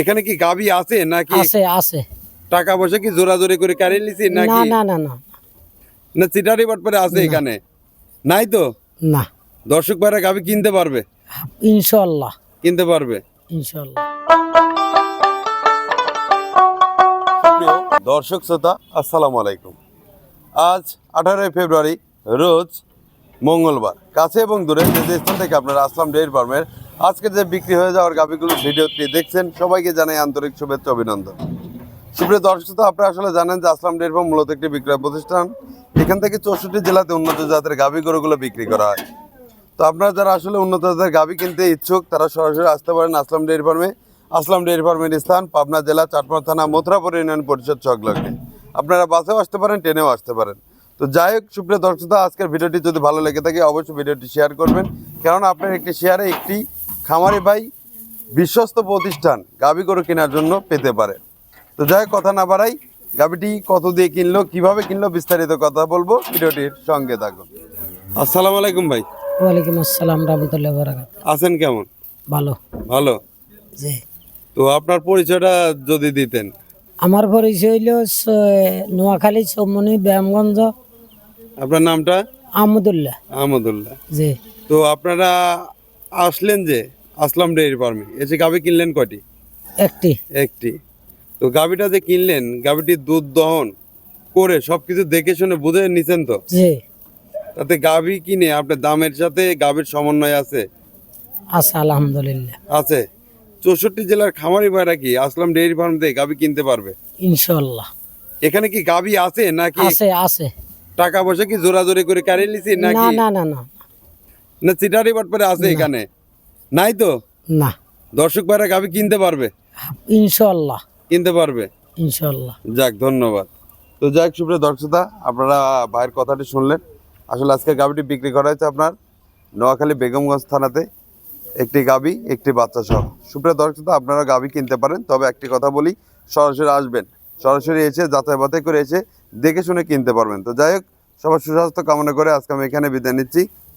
এখানে কি গাবি আছে নাকি আছে আছে। টাকা পয়সা কি জোরাজোরি করে কারিয়ে নিছি না নাকি? না না না। না চিটারি বাটপারে আছে এখানে? নাই তো? না। দর্শক ভাইরা গাবি কিনতে পারবে? ইনশাল্লাহ কিনতে পারবে? ইনশাল্লাহ প্রিয় দর্শক শ্রোতা আসসালামু আলাইকুম। আজ আঠারোই ফেব্রুয়ারি রোজ মঙ্গলবার। কাছে এবং দূরে যে যে স্থান থেকে আপনারা আসলাম ডেয়ারি ফার্মের আজকে যে বিক্রি হয়ে যাওয়ার গাভিগুলোর ভিডিওটি দেখছেন, সবাইকে জানাই আন্তরিক শুভেচ্ছা অভিনন্দন। সুপ্রিয় দর্শক শ্রোতা আপনারা আসলে জানেন যে আসলাম ডেয়ারি মূলত একটি বিক্রয় প্রতিষ্ঠান। এখান থেকে চৌষট্টি জেলাতে উন্নত জাতের গাভি গরুগুলো বিক্রি করা হয়। তো আপনারা যারা আসলে উন্নত জাতের গাভি কিনতে ইচ্ছুক, তারা সরাসরি আসতে পারেন আসলাম ডেয়ারি ফার্মে আসলাম ডেয়ারি ফার্মের স্থান পাবনা জেলা চাটমা থানা, মথুরাপুর ইউনিয়ন পরিষদ সংলগ্নে। আপনারা বাসেও আসতে পারেন, ট্রেনেও আসতে পারেন। তো যাই হোক, সুপ্রিয় দর্শকতা আজকের ভিডিওটি যদি ভালো লেগে থাকে, অবশ্যই ভিডিওটি শেয়ার করবেন। কেননা আপনার একটি শেয়ারে একটি খামারি ভাই বিশ্বস্ত প্রতিষ্ঠান গাভি গরু কেনার জন্য পেতে পারে। তো যাই কথা না বাড়াই গাভিটি কত দিয়ে কিনলো কীভাবে কিনলো বিস্তারিত কথা বলব ভিডিওটির সঙ্গে থাকুন। আসসালামু আলাইকুম ভাই। ওয়ালাইকুম আসসালাম রহমতুল্লাহ বরাকাত আছেন কেমন? ভালো। ভালো? জি। তো আপনার পরিচয়টা যদি দিতেন। আমার পরিচয় হইল নোয়াখালী চৌমনি ব্যায়ামগঞ্জ। আপনার নামটা? আহমদুল্লাহ। আহমদুল্লাহ। জি। তো আপনারা আসলেন যে আসলাম ডেয়ারি ফার্মে। এসে গাভি কিনলেন কয়টি? একটি। একটি। তো গাভিটা যে কিনলেন গাভিটির দুধ দহন করে সবকিছু দেখে শুনে বুঝে নিছেন তো? জি। তাতে গাভি কিনে আপনার দামের সাথে গাভির সমন্বয় আছে? আছে আলহামদুলিল্লাহ। আছে। চৌষট্টি জেলার খামারি ভাইরা কি আসলাম ডেয়ারি ফার্ম থেকে গাভি কিনতে পারবে? ইনশাল্লাহ এখানে কি গাভি আছে নাকি আছে আছে। টাকা পয়সা কি জোরাজোরি করে কারিয়ে নিছি নাকি? না না না না। চিটারি বাটপারে আছে এখানে। নাই তো? না। দর্শক ভাইরা গাভি কিনতে পারবে? ইনশাল্লাহ কিনতে পারবে? ইনশাল্লাহ যাক ধন্যবাদ। তো যাক সুপ্রিয় দর্শকতা আপনারা ভাইয়ের কথাটি শুনলেন। আসলে আজকে গাভিটি বিক্রি করা হয়েছে আপনার নোয়াখালী বেগমগঞ্জ থানাতে। একটি গাভি একটি বাচ্চা সহ। সুপ্রিয় দর্শকতা আপনারা গাভি কিনতে পারেন তবে একটি কথা বলি সরাসরি আসবেন। সরাসরি এসে বাছাই করে এসে দেখে শুনে কিনতে পারবেন। তো যাই হোক সবার সুস্বাস্থ্য কামনা করে আজকে আমি এখানে বিদায় নিচ্ছি।